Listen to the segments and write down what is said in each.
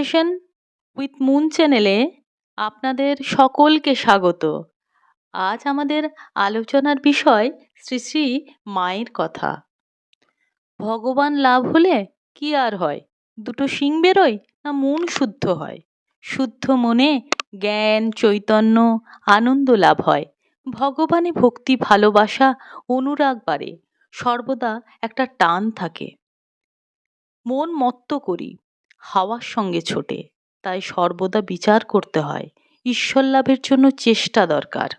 Conversation with moon চ্যানেলে আপনাদের সকলকে স্বাগত। আজ আমাদের আলোচনার বিষয় শ্রী শ্রী মায়ের কথা। ভগবান লাভ হলে কি আর হয়? দুটো শিং বেরোয় না মন শুদ্ধ হয়? শুদ্ধ মনে জ্ঞান, চৈতন্য, আনন্দ লাভ হয়। ভগবানে ভক্তি, ভালোবাসা, অনুরাগ বাড়ে। সর্বদা একটা টান থাকে। মন মত্ত করি। হাওয়ার সঙ্গে ছোটে। তাই সর্বদা বিচার করতে হয়। ঈশ্বর লাভের জন্য চেষ্টা দরকার।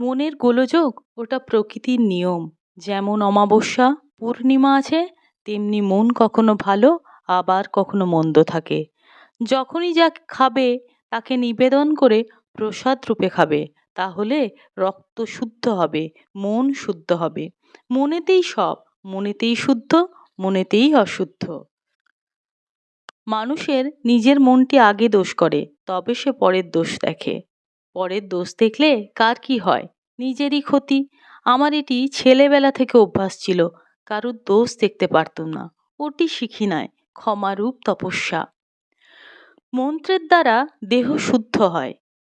মনের গোলযোগ ওটা প্রকৃতির নিয়ম। যেমন অমাবস্যা, পূর্ণিমা আছে, তেমনি মন কখনো ভালো, আবার কখনো মন্দ থাকে। যখনই যা খাবে, তাকে নিবেদন করে প্রসাদ রূপে খাবে। তাহলে রক্ত শুদ্ধ হবে, মন শুদ্ধ হবে। মনেতেই সব, মনেতেই শুদ্ধ, মনেতেই অশুদ্ধ। মানুষের নিজের মনটি আগে দোষ করে, তবে সে পরের দোষ দেখে। পরের দোষ দেখলে কার কি হয়? নিজেরই ক্ষতি। আমার এটি ছেলেবেলা থেকে অভ্যাস ছিল, কারুর দোষ দেখতে পারতাম না। ওটি শিখি নাই, ক্ষমারূপ তপস্যা। মন্ত্রের দ্বারা দেহ শুদ্ধ হয়।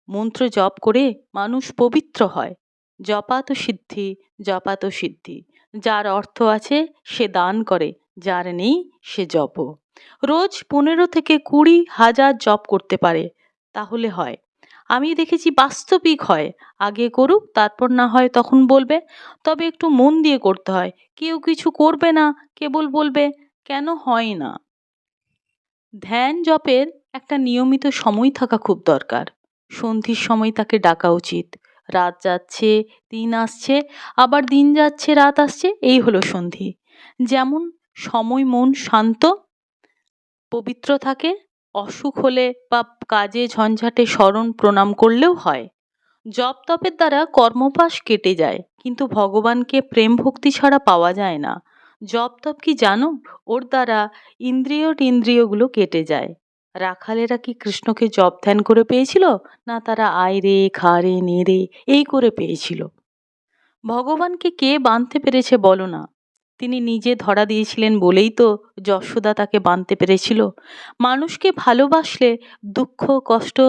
মন্ত্র জপ করে মানুষ পবিত্র হয়। জপাত সিদ্ধি জপাত সিদ্ধি। যার অর্থ আছে সে দান করে। যার নেই সে জপ রোজ পনেরো থেকে কুড়ি হাজার জপ করতে পারে, তাহলে হয়। আমি দেখেছি বাস্তবিক হয়, আগে করুক, তারপর না হয় তখন বলবে। তবে একটু মন দিয়ে করতে হয়। কেউ কিছু করবে না, কেবল বলবে, কেন হয় না? ধ্যান জপের একটা নিয়মিত সময় থাকা খুব দরকার। সন্ধির সময় তাকে ডাকা উচিত। রাত যাচ্ছে, দিন আসছে, আবার দিন যাচ্ছে, রাত আসছে, এই হলো সন্ধি। যেমন সময় মন শান্ত, পবিত্র থাকে, অসুখ হলে বা কাজে ঝঞ্ঝাটে স্মরণ প্রণাম করলেও হয়। জপ তপের দ্বারা কর্মপাশ কেটে যায়, কিন্তু ভগবানকে প্রেম ভক্তি ছাড়া পাওয়া যায় না। জপ তপ কি জানো? ওর দ্বারা ইন্দ্রিয় টিন্দ্রিয়গুলো কেটে যায়। রাখালেরা কি কৃষ্ণকে জপ ধ্যান করে পেয়েছিল? না তারা আয় রে, খা রে, নে রে, এই করে পেয়েছিল। ভগবানকে কে বাঁধতে পেরেছে বলো না। তিনি নিজে ধরা দিয়েছিলেন বলেই তো যশোদা তাকে বাঁধতে পেরেছিল। মানুষকে ভালোবাসলে দুঃখ, কষ্ট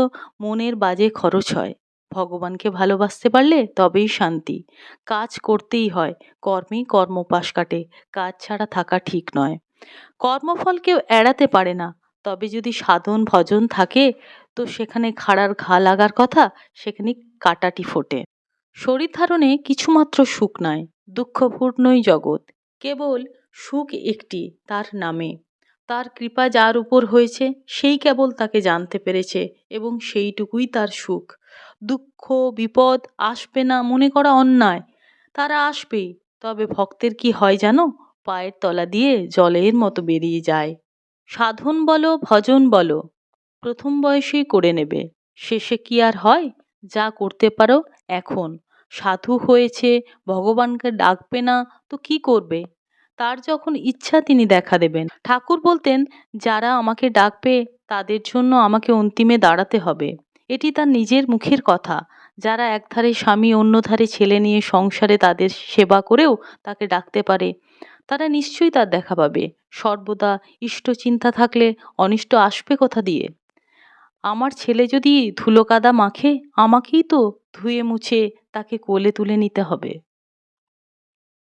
মনের বাজে খরচ হয়। ভগবানকে ভালোবাসতে পারলে তবেই শান্তি। কাজ করতেই হয় কর্মেই কর্মপাশ কাটে, কাজ ছাড়া থাকা ঠিক নয়। কর্মফল কেউ এড়াতে পারে না, তবে যদি সাধন ভজন থাকে, তো সেখানে খাড়ার ঘা লাগার কথা সেখানে কাটাটি ফোটে। শরীর ধারণে কিছুমাত্র সুখ নয়, দুঃখপূর্ণই জগৎ। কেবল সুখ একটি তার নামে। তার কৃপা যার উপর হয়েছে, সেই কেবল তাকে জানতে পেরেছে এবং সেইটুকুই তার সুখ। দুঃখ, বিপদ আসবে না মনে করা অন্যায়। তারা আসবেই, তবে ভক্তের কি হয় জানো? পায়ের তলা দিয়ে জলের মতো বেরিয়ে যায়। সাধন বলো, ভজন বলো, প্রথম বয়সেই করে নেবে। শেষে কি আর হয়? যা করতে পারো এখন। সাধু হয়েছে, ভগবানকে ডাকবে না, তো কি করবে? তার যখন ইচ্ছা তিনি দেখা দেবেন। ঠাকুর বলতেন, যারা আমাকে ডাকবে, তাদের জন্য আমাকে অন্তিমে দাঁড়াতে হবে। এটি তার নিজের মুখের কথা। যারা একধারে স্বামী অন্য ধারে ছেলে নিয়ে সংসারে তাদের সেবা করেও তাকে ডাকতে পারে, তারা নিশ্চয়ই তার দেখা পাবে। সর্বদা ইষ্ট চিন্তা থাকলে অনিষ্ট আসবে কোথা দিয়ে? আমার ছেলে যদি ধুলো কাদা মাখে, আমাকেই তো ধুয়ে মুছে তাকে কোলে তুলে নিতে হবে।